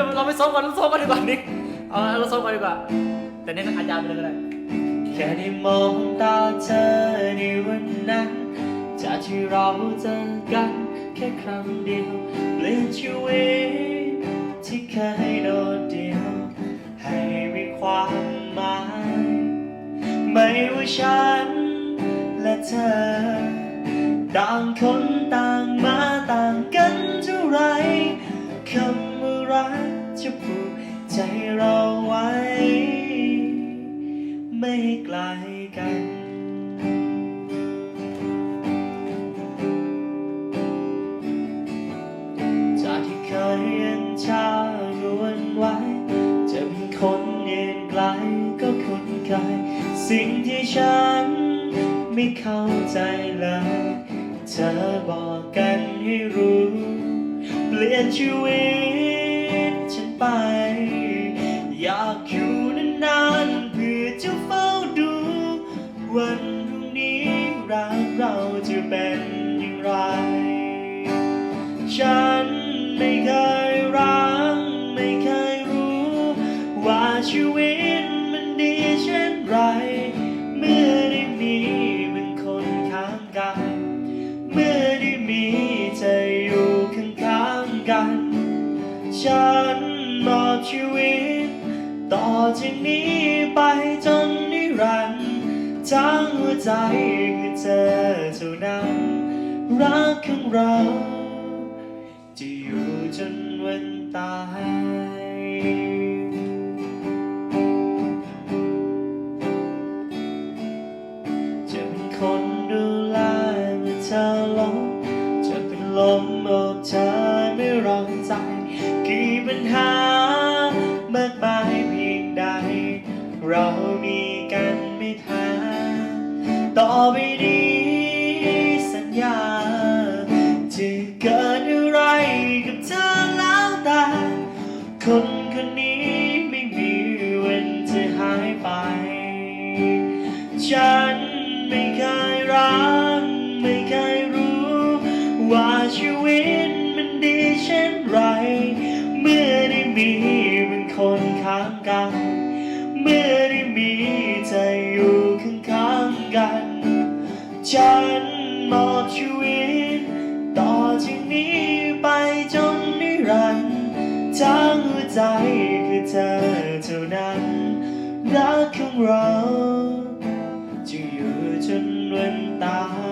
ดี๋ยวเราไปซ้อมกันเราซ้อมกันดีกว่านิกเอาเราซ้อมกันดีกว่า แต่นี่อาจารย์ไปเลยก็ได้แค่ได้มองตาเธอในวันนั้นจากที่เราเจอกันแค่ครั้งเดียวเปลี่ยนชีวิตที่เคยโดดเดี่ยว ให้มีความหมาย ไม่ว่าฉันและเธอ ต่างคนต่างมาต่างกันเท่าไรคำว่ จะผูกใจเราไว้ ไม่ไกลกันจากที่เคยเย็นชาวนไหวจะเป็นคนยืนไกลก็คุ้นเคยสิ่งที่ฉันไม่เข้าใจเลย เธอบอกกันให้รู้ เปลี่ยนชีวิต ไป อยากอยู่นานๆเพื่อจะเฝ้าดู วันพรุ่งนี้รักเราจะเป็นอย่างไร ฉันไม่เคยรักไม่เคยรู้ ว่าชีวิตมันดีเช่นไร เมื่อได้มีเป็นคนข้างกายเมื่อได้มีเธออยู่ข้างๆกัน ฉัน มอบชีวิต ต่อจากนี้ไปจนนิรันดร์ทั้งหัวใจคือเธอเท่านั้น รักของเราจะอยู่จนวันตายจะเป็นคนดูแลเมื่อเธอล้มจะเป็นลมโอบเธอไม่ร้องใจ กี่ปัญหามากมายเพียงใด เรามีกันไม่แพ้ต่อไปนี้สัญญา จะเกิดอะไรกับเธอแล้วแต่คนคนนี้ไม่มีวันจะหายไป ฉันไม่เคยรักไม่เคยรู้ว่าชีวิตี้มันคนข้างกัน เมื่อได้มีใจอยู่ข้างข้างกัน ฉันมอบชีวิต ต่อจากนี้ไปจนนิรันดร์ทั้งหัวใจคือเธอเท่านั้น รักของเรา จะอยู่จนวันตาย